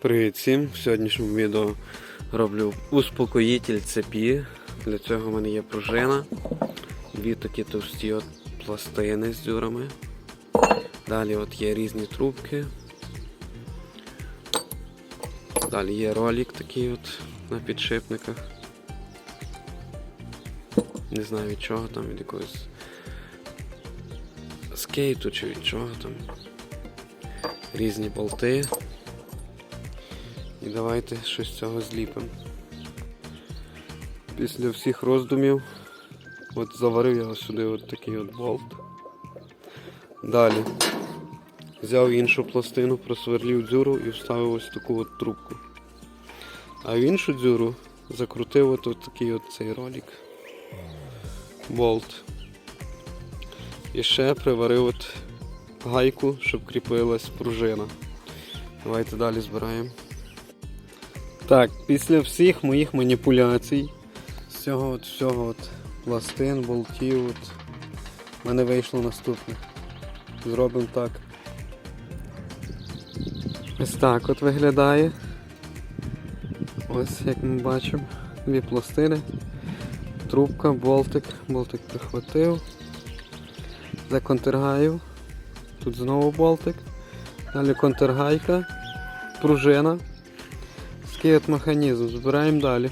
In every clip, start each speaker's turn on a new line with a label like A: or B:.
A: Привіт всім! В сьогоднішньому відео роблю успокоїтель цепі. Для цього в мене є пружина, дві такі товсті от пластини з дзюрами. Далі от є різні трубки. Далі є ролик такий от на підшипниках. Не знаю від чого там, від якогось скейту чи від чого там. Різні болти. І давайте щось з цього зліпимо. Після всіх роздумів от заварив я сюди от такий от болт. Далі взяв іншу пластину, просверлів дзюру і вставив ось таку от трубку. А в іншу дзюру закрутив от, от такий от цей ролик. Болт. І ще приварив от гайку, щоб кріпилась пружина. Давайте далі збираємо. Так, після всіх моїх маніпуляцій, з цього от всього от. Пластин, болтів, от, в мене вийшло наступне. Зробимо так. Ось так от виглядає. Ось як ми бачимо, дві пластини, трубка, болтик, болтик прихватив, законтергаю, тут знову болтик, далі контергайка, пружина. Такий от механізм. Збираємо далі.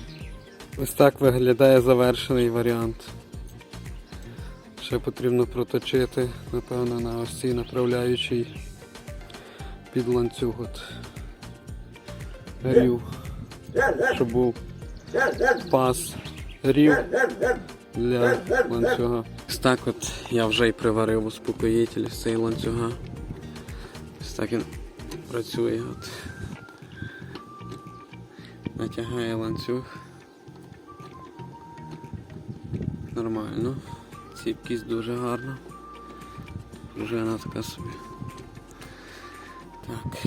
A: Ось так виглядає завершений варіант. Ще потрібно проточити, напевно, на ось цій направляючій під ланцюг от рів, щоб був пас рів для ланцюга. Ось так от я вже й приварив успокоїтель з цієї ланцюга. Ось так він працює. От натягає ланцюг. Нормально. Ціпкість дуже гарна. Пружина така собі. Так.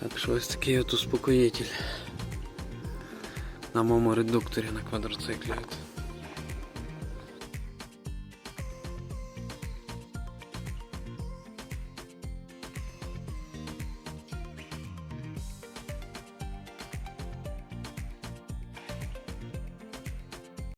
A: Так що ось такий от успокоїтель. На моєму редукторі на квадроциклі.